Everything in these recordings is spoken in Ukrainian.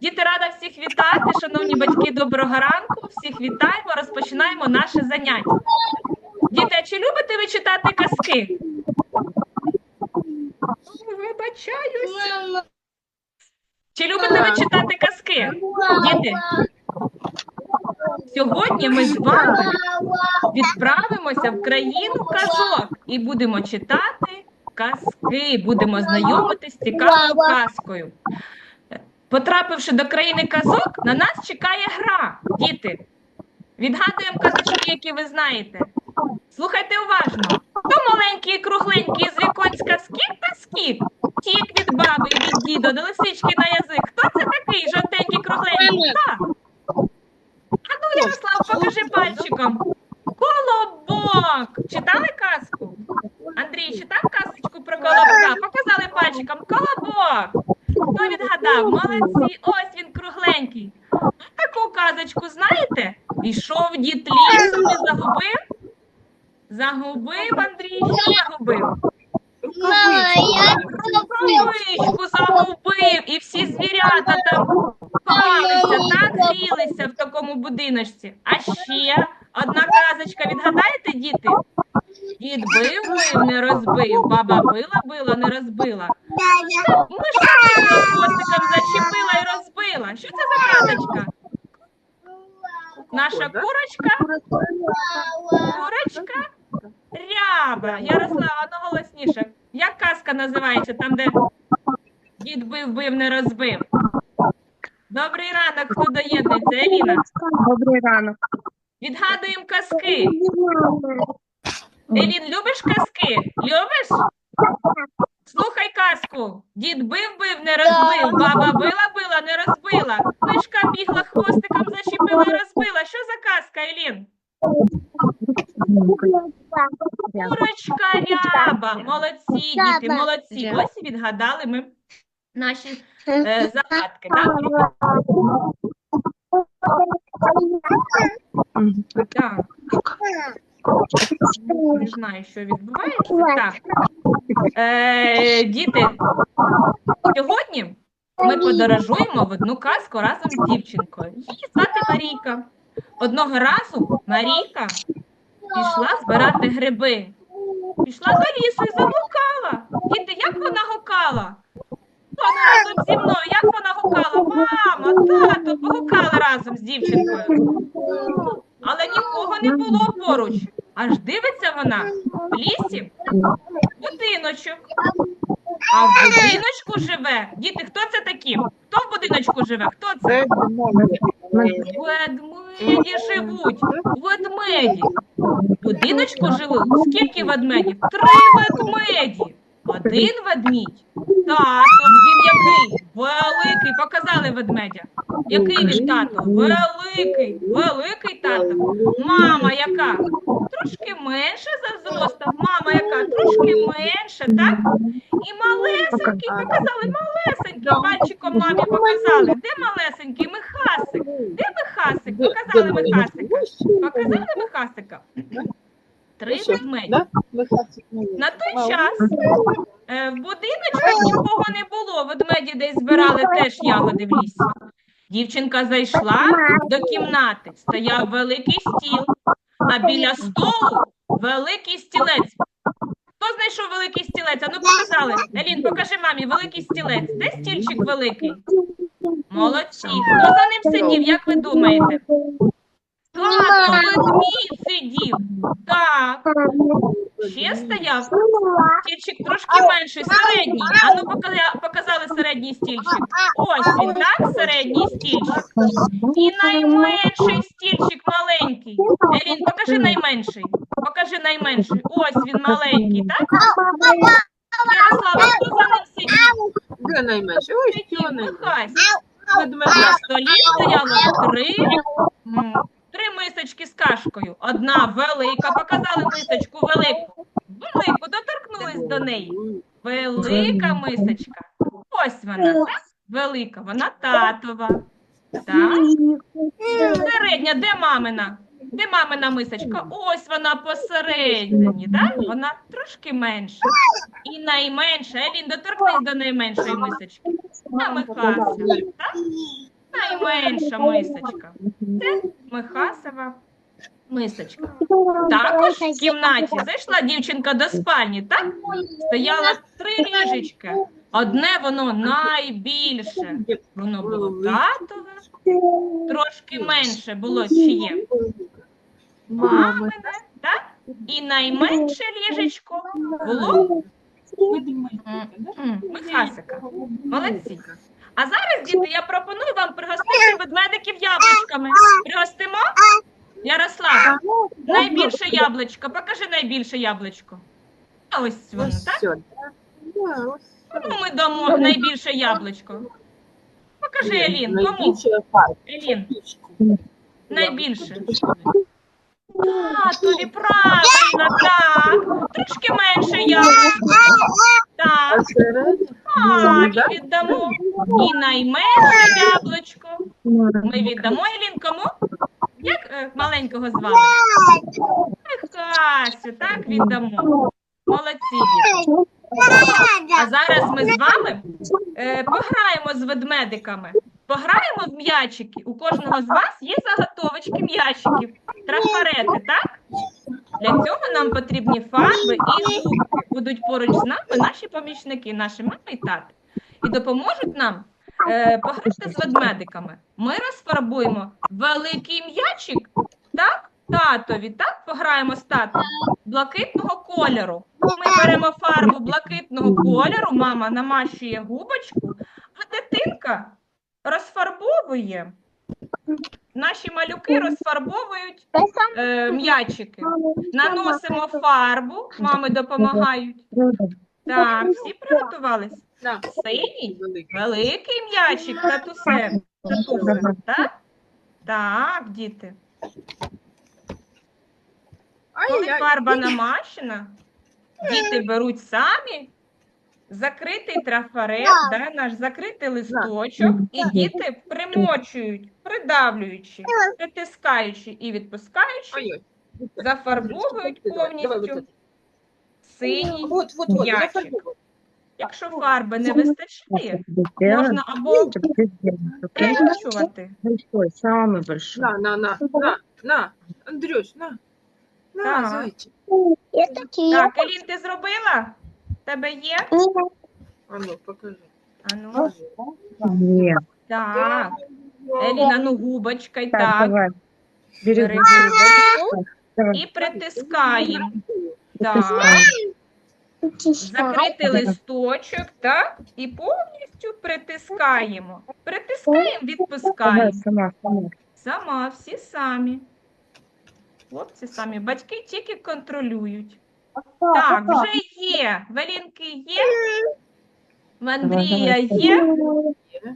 Діти, рада всіх вітати. Шановні батьки, доброго ранку. Всіх вітаємо. Розпочинаємо наше заняття. Діти, а чи любите ви читати казки? Вибачаюсь. Чи любите ви читати казки? Діти, сьогодні ми з вами відправимося в країну казок і будемо читати казки, будемо знайомитись з цікавою казкою. Потрапивши до країни казок, на нас чекає гра. Діти, відгадуємо казочки, які ви знаєте. Слухайте уважно. Хто маленький кругленький з віконська скік та скік? Тік від баби і від діда, до лисички на язик. Хто це такий жовтенький кругленький? Хто? А ну, Ярослав, покажи пальчиком. Колобок. Читали казку? Андрій, читав казочку про колобка? Показали пальчиком. Колобок. Хто відгадав? Молодці. Ось він кругленький. Таку казочку знаєте? Ішов дід лісом і загубив. Загубив Андрій, що загубив? Мама, загубив, і всі звірята там ховалися, так грілися в такому будиночці. А ще одна казочка, відгадаєте, діти? Дід бив, бив, не розбив, баба била, била, не розбила. Мишка хвостиком зачепила і розбила. Що це за казочка? Наша курочка, курочка ряба. Ярослава, ну голосніше. Як казка називається, там, де дід бив, бив, не розбив? Добрий ранок, хто доєднується? Еліна. Добрий ранок. Відгадуємо казки. Елін, любиш казки? Любиш? Слухай казку. Дід бив, бив, не розбив. Баба била, била, не розбила. Мишка бігла хвостиком, зачепила розбила. Що за казка, Елін? Курочка ряба. Молодці, діти, молодці. Ось відгадали ми наші е, загадки. Так? Так. Не знаю, що відбувається. Так. Е, діти, сьогодні ми подорожуємо в одну казку разом з дівчинкою. Її звати Марійка. Одного разу Марійка пішла збирати гриби. Пішла до лісу і заблукала. Діти, як вона гукала? Вона разом зі мною, як вона гукала? Мама, тато, погукали разом з дівчинкою. Але нікого не було поруч. Аж дивиться вона в лісі будиночок. А в будиночку живе. Діти, хто це такі? Хто в будиночку живе? Хто це? Ведмеді живуть. Ведмеді. Будиночку живуть. Скільки ведмедів? Три ведмеді. Один ведмідь. Тато, він який? Великий. Показали ведмедя. Який він тато? Великий. Великий тато. Мама яка? Трошки менше за зростом. Мама яка? Трошки менше, так? І малесенький, показали малесенький. Пальчиком мамі показали. Де малесенький? Михасик. Де Михасик? Показали Михасика. Показали Михасика. Три ведмеді. На той час е, в будиночках нікого не було. Ведмеді десь збирали теж ягоди в лісі. Дівчинка зайшла до кімнати. Стояв великий стіл, а біля столу великий стілець. Хто знайшов великий стілець? А ну показали. Елін, покажи мамі, великий стілець. Де стільчик великий? Молодці. Хто за ним сидів, як ви думаєте? Тато, ведмідь сидів. Так. Ще стояв стільчик трошки менший, середній. А ну показали, показали середній стільчик. Ось він, так? Середній стільчик. І найменший стільчик маленький. Елін, покажи найменший. Покажи найменший. Ось він маленький, так? Ярослава, хто за ним сидів? Де найменше? Ось що найменше. Михась. На столі стояло три, кашкою. Одна велика, показали мисочку велику. Велику, доторкнулись до неї. Велика мисочка. Ось вона? Велика, вона татова. Так. Середня, де мамина? Де мамина мисочка? Ось вона посередині, так? Вона трошки менша. І найменша. Елін, доторкнись до найменшої мисочки. А Михася, так? найменша мисочка. Це Михасова мисочка. Також в кімнаті зайшла дівчинка до спальні, так? Стояло три ліжечка. Одне воно найбільше. Воно було татове, трошки менше було чиє. Мамине, так? І найменше ліжечко було Михасика. Молодці. А зараз, діти, я пропоную вам пригостити ведмедиків яблучками. Пригостимо? Ярослав, найбільше яблучко. Покажи найбільше яблучко. А ось воно, так? Кому ми дамо найбільше яблучко? Покажи, Елін, кому? Елін, найбільше. Татові, правильно, так. Трішки менше яблучко. Так, мамі віддамо. І найменше яблучко. Ми віддамо Елін кому? Як е, маленького звали? Хасю, так віддамо. Молодці. діти. А зараз ми з вами е, пограємо з ведмедиками. Пограємо в м'ячики. У кожного з вас є заготовочки м'ячиків, трафарети, так? Для цього нам потрібні фарби і губки. Будуть поруч з нами наші помічники, наші мами і тати. І допоможуть нам е, пограти з ведмедиками. Ми розфарбуємо великий м'ячик, так? Татові, так? Пограємо з татом блакитного кольору. Ми беремо фарбу блакитного кольору, мама намащує губочку, а дитинка розфарбовує. Наші малюки розфарбовують е, м'ячики. Наносимо фарбу, мами допомагають. Так, всі приготувались? На. Синій, великий м'ячик, татусе. Татусе, так? Так, діти. Коли фарба намащена, діти беруть самі закритий трафарет, да, наш закритий листочок, і діти примочують, придавлюючи, притискаючи і відпускаючи, зафарбовують повністю синій. М'ячик. Якщо фарби не вистачає, можна або перемішувати. Большой, самый большой. На, на, на, на, на. Андрюш, на. На, Так. зайчик. Так, Елін, ти зробила? Тебе є? А ну, покажи. А ну, Нет. так. Еліна, ну губочка, й Так, так. давай. Бери губочку і притискаємо. Так. Притискаємо. Закрити листочок, так? І повністю притискаємо. Притискаємо, відпускаємо. Сама, сама. Сама, всі самі. Хлопці самі. Батьки тільки контролюють. Так, вже є. Велінки є. В Андрія є.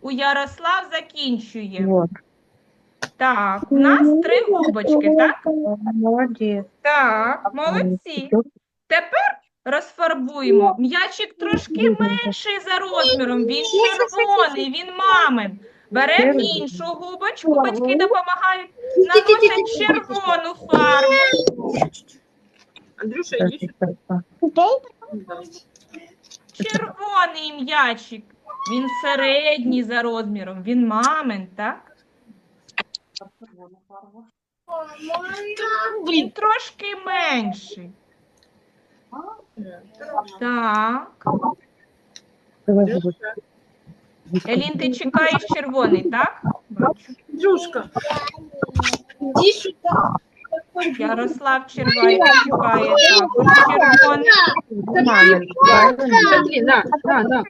У Ярослав закінчує. Так, у нас три губочки, так? Молодец. Так, молодці. Тепер розфарбуємо. М'ячик трошки менший за розміром. Він червоний, він мамин. Беремо іншу губочку, батьки допомагають, наносять червону фарбу. Андрюша. Червоний м'ячик. Він середній за розміром, він мамин, так? Він трошки менший. Так. Елін, ти чекаєш червоний, так? Бачу. Андрюшка, иди сюда. Ярослав червоний чекає червоний.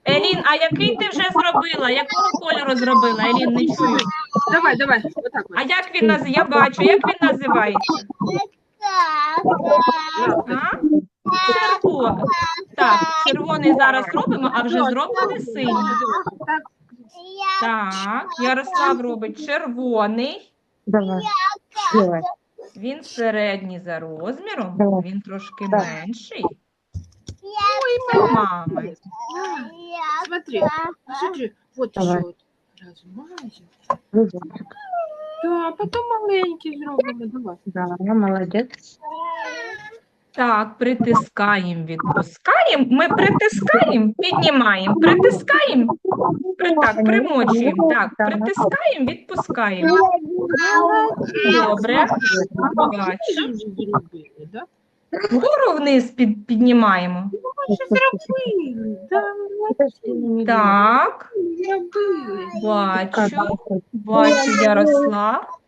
Елін, а який ти вже зробила? Якого кольору зробила? Елін, не чую. Давай, давай. А як він називається? Я бачу, як він називається? А? Червоний. Так, червоний зараз робимо, а вже зроблений синій. Так, Ярослав робить червоний. Давай. Давай. Він середній за розміром, Давай. він трошки Так. менший. Це мами. смотри, смотри. Вот Давай. еще вот. Размазим. Да, потом маленький зробимо. Давай. Да, молодец. Так, притискаємо, відпускаємо. Ми притискаємо, піднімаємо, притискаємо. При, так, примочуємо. Так, притискаємо, відпускаємо. Добре. Вгору вниз під, піднімаємо. Так, бачу. Бачу, Ярослав.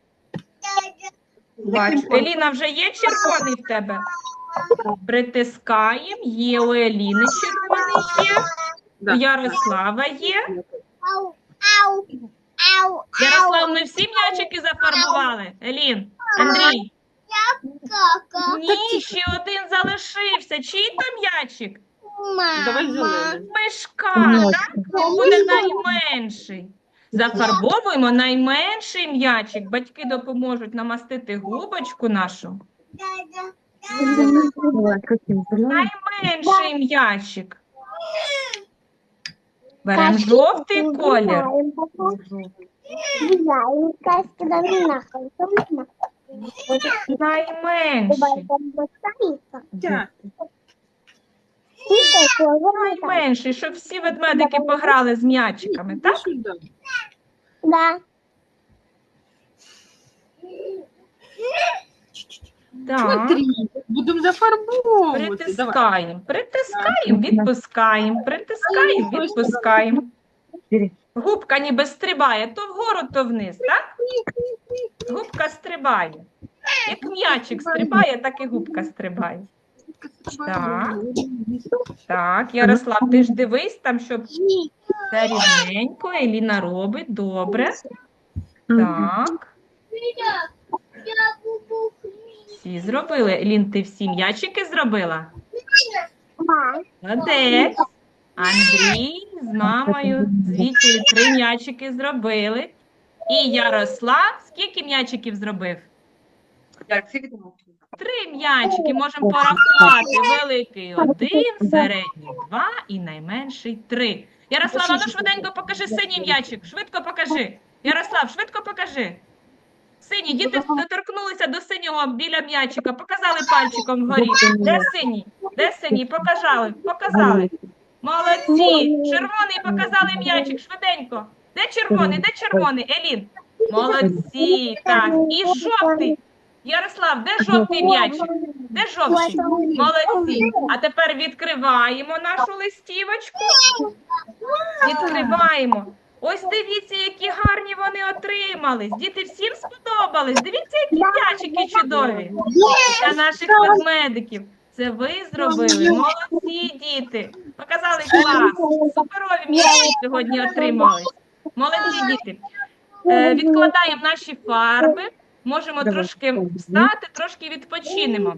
Бачу. Еліна, вже є червоний в тебе? Притискаємо. Є у Еліни червоний є. У Ярослава є. Ярослав, ми всі м'ячики зафарбували. Елін, Андрій. Ні, ще один залишився. Чий там м'ячик? Мишка, так? Буде найменший. Зафарбовуємо найменший м'ячик. Батьки допоможуть намастити губочку нашу. Найменший м'ячик. Беремо жовтий колір. Найменший. Найменший, щоб всі ведмедики пограли з м'ячиками, так? Сюди. Так. Смотри, будемо зафарбовувати. Притискаємо, притискаємо, відпускаємо, притискаємо, відпускаємо. Губка ніби стрибає то вгору, то вниз, так? Губка стрибає. Як м'ячик стрибає, так і губка стрибає. Так. Так, Ярослав, ти ж дивись там, щоб все рівненько. Еліна робить. Добре. Так. Всі зробили. Елін, ти всі м'ячики зробила? Молодець. Андрій з мамою, з Вітєю три м'ячики зробили. І Ярослав скільки м'ячиків зробив? Три м'ячики можемо порахувати. Великий один, середній два і найменший три. Ярослав, ну швиденько покажи синій м'ячик. Швидко покажи. Ярослав, швидко покажи. Синій, діти доторкнулися до синього біля м'ячика, показали пальчиком вгорі. Де синій? Де синій? Показали, показали. Молодці! Червоний показали м'ячик, швиденько. Де червоний? Де червоний? Елін. Молодці. Так. І жовтий. Ярослав, де жовтий м'ячик? Де жовтий? Молодці. А тепер відкриваємо нашу листівочку. Відкриваємо. Ось дивіться, які гарні вони отримались. Діти всім сподобались. Дивіться, які м'ячики чудові. Для наших ведмедиків. Це ви зробили. Молодці, діти. Показали клас. Суперові м'ячики сьогодні отримали. Молодці діти. Е, відкладаємо наші фарби. Можемо трошки встати, трошки відпочинемо.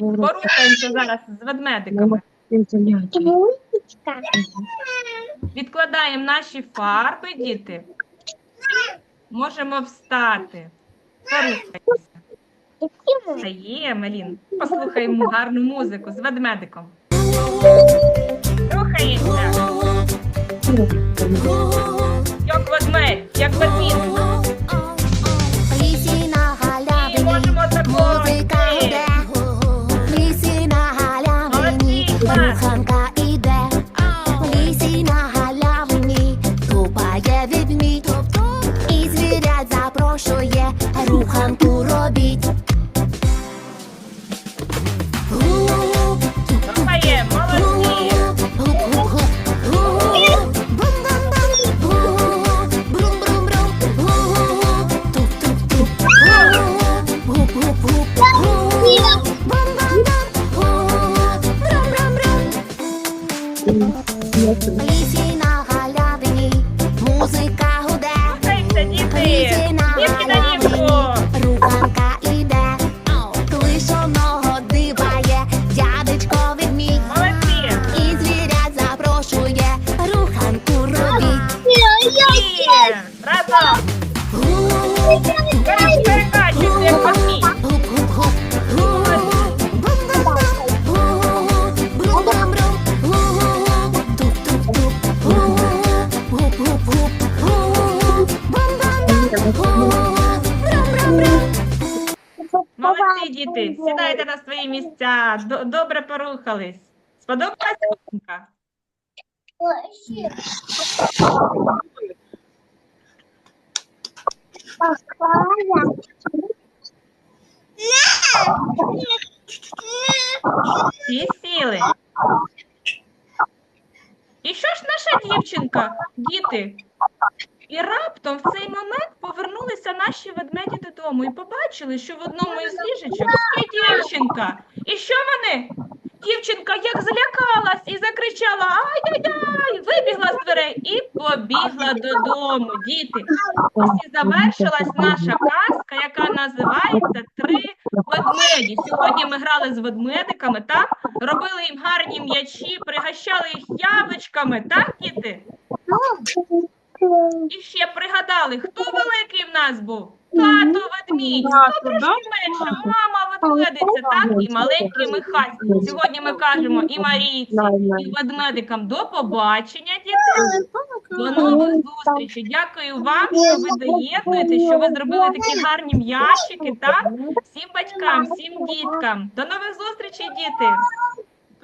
Порухаємося зараз з ведмедиками. Відкладаємо наші фарби, діти. Можемо встати. Встаємо, Елін. Послухаємо гарну музику з ведмедиком. Рухаємося. Як ведмедь, як такого. музика йде. Лісі на галявині, руханка Лісі діти. Сідайте на свої місця. Добре порухались. Сподобалась картинка? Всі сіли. І що ж наша дівчинка, діти? І раптом в цей момент повернулися наші ведмеді додому і побачили, що в одному із ліжечок спить дівчинка. І що вони? Дівчинка як злякалась і закричала Ай-яй-яй! Вибігла з дверей і побігла додому. Діти, ось і завершилась наша казка, яка називається Три ведмеді. Сьогодні ми грали з ведмедиками, так? Робили їм гарні м'ячі, пригощали їх яблучками, так, діти? І ще пригадали, хто великий в нас був? Тато ведмідь, хто трошки менше, мама ведмедиця, так? І маленький Михась. Сьогодні ми кажемо і Марійці, і ведмедикам до побачення, діти. До нових зустрічей. Дякую вам, що ви доєднуєте, що ви зробили такі гарні м'ящики, так? Всім батькам, всім діткам. До нових зустрічей, діти!